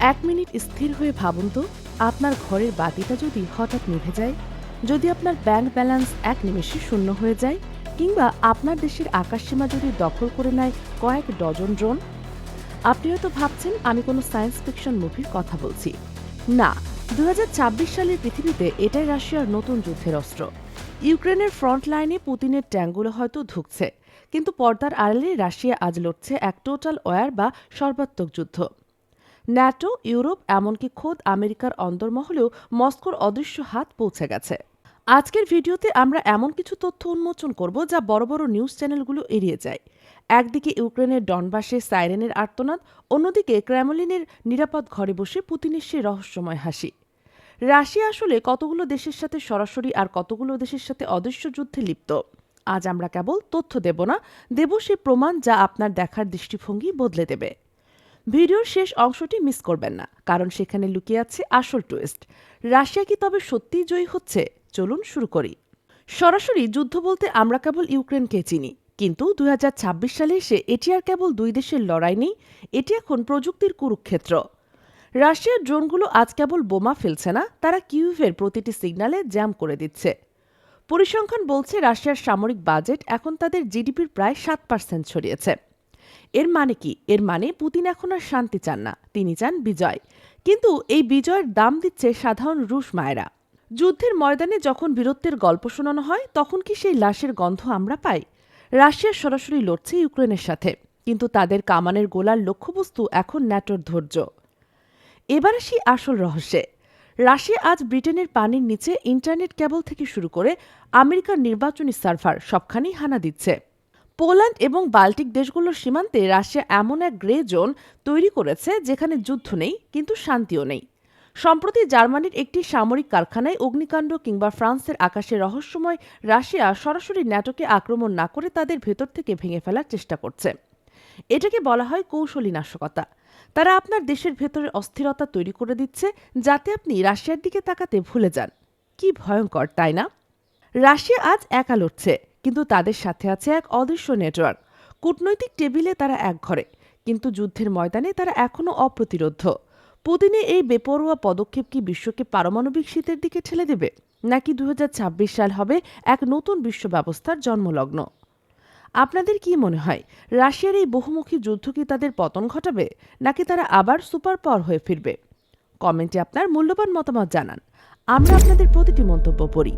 এক মিনিট স্থির হয়ে ভাবুন তো, আপনার ঘরের বাতিটা যদি হঠাৎ নিভে যায়, যদি আপনার ব্যাংক ব্যালেন্স এক নিমেষে শূন্য হয়ে যায়, কিংবা আপনার দেশের আকাশসীমা যদি দখল করে নেয় কয়েক ডজন ড্রোন? আপনি হয়তো ভাবছেন, আমি কোনো সায়েন্স ফিকশন মুভির কথা বলছি। না দুই হাজার ছাব্বিশ সালের পৃথিবীতে এটাই রাশিয়ার নতুন যুদ্ধের অস্ত্র। ইউক্রেনের ফ্রন্ট লাইনে পুতিনের ট্যাঙ্কগুলো হয়তো ধুকছে, কিন্তু পর্দার আড়ালে রাশিয়া আজ লড়ছে এক টোটাল ওয়ার বা সর্বাত্মক যুদ্ধ। ন্যাটো, ইউরোপ, এমনকি খোদ আমেরিকার অন্দরমহলেও মস্কোর অদৃশ্য হাত পৌঁছে গেছে। আজকের ভিডিওতে আমরা এমন কিছু তথ্য উন্মোচন করব যা বড় বড় নিউজ চ্যানেলগুলো এড়িয়ে যায়। একদিকে ইউক্রেনের ডনবাসে সাইরেনের আর্তনাদ, অন্যদিকে ক্র্যামলিনের নিরাপদ ঘরে বসে পুতিনের সে রহস্যময় হাসি। রাশিয়া আসলে কতগুলো দেশের সাথে সরাসরি আর কতগুলো দেশের সাথে অদৃশ্য যুদ্ধে লিপ্ত? আজ আমরা কেবল তথ্য দেব না, দেব সে প্রমাণ যা আপনার দেখার দৃষ্টিভঙ্গি বদলে দেবে। ভিডিওর শেষ অংশটি মিস করবেন না, কারণ সেখানে লুকিয়ে আছে আসল টুইস্ট রাশিয়া কি তবে সত্যিই জয়ী হচ্ছে? চলুন শুরু করি। সরাসরি যুদ্ধ বলতে আমরা কেবল ইউক্রেনকে চিনি, কিন্তু দুই হাজার ছাব্বিশ সালে এসে এটি আর কেবল দুই দেশের লড়াই নেই, এটি এখন প্রযুক্তির কুরুক্ষেত্র। রাশিয়ার ড্রোনগুলো আজ কেবল বোমা ফেলছে না, তারা কিউভের প্রতিটি সিগন্যালে জ্যাম করে দিচ্ছে। পরিসংখ্যান বলছে রাশিয়ার সামরিক বাজেট এখন তাদের জিডিপির প্রায় সাত পার্সেন্ট ছড়িয়েছে। এর মানে কি? এর মানে পুতিন এখন আর শান্তি চান না। তিনি চান বিজয়। কিন্তু এই বিজয়ের দাম দিচ্ছে সাধারণ রুশ মায়েরা। যুদ্ধের ময়দানে যখন বীরত্বের গল্প শোনানো হয়, তখন কি সেই লাশের গন্ধ আমরা পাই? রাশিয়া সরাসরি লড়ছে ইউক্রেনের সাথে। কিন্তু তাদের কামানের গোলার লক্ষ্যবস্তু এখন ন্যাটোর ধৈর্য। এবার আসি আসল রহস্যে। রাশিয়া আজ ব্রিটেনের পানির নিচে ইন্টারনেট কেবল থেকে শুরু করে আমেরিকার নির্বাচনী সার্ভার সবখানেই হানা দিচ্ছে। পোল্যান্ড এবং বাল্টিক দেশগুলোর সীমান্তে রাশিয়া এমন এক গ্রে জোন তৈরি করেছে যেখানে যুদ্ধ নেই, কিন্তু শান্তিও নেই। সম্প্রতি জার্মানির একটি সামরিক কারখানায় অগ্নিকাণ্ড কিংবা ফ্রান্সের আকাশে রহস্যময় রাশিয়া সরাসরি ন্যাটোকে আক্রমণ না করে তাদের ভেতর থেকে ভেঙে ফেলার চেষ্টা করছে। এটাকে বলা হয় কৌশলী নাশকতা তারা আপনার দেশের ভেতরে অস্থিরতা তৈরি করে দিচ্ছে যাতে আপনি রাশিয়ার দিকে তাকাতে ভুলে যান। কি ভয়ঙ্কর, তাই না? রাশিয়া আজ একা লড়ছে। কিন্তু তাদের সাথে আছে এক অদৃশ্য নেটওয়ার্ক। কূটনৈতিক টেবিলে তারা এক ঘরে, কিন্তু যুদ্ধের ময়দানে তারা এখনও অপ্রতিরোধ। পুতিনে এই বেপরোয়া পদক্ষেপ কি বিশ্বকে পারমাণবিক শীতের দিকে ঠেলে দেবে? নাকি দু হাজার ছাব্বিশ সাল হবে এক নতুন বিশ্ব ব্যবস্থার জন্মলগ্ন? আপনাদের কি মনে হয়, রাশিয়ার এই বহুমুখী যুদ্ধ কি তাদের পতন ঘটাবে, নাকি তারা আবার সুপার পাওয়ার হয়ে ফিরবে? কমেন্টে আপনার মূল্যবান মতামত জানান। আমরা আপনাদের প্রতিটি মন্তব্য পড়ি।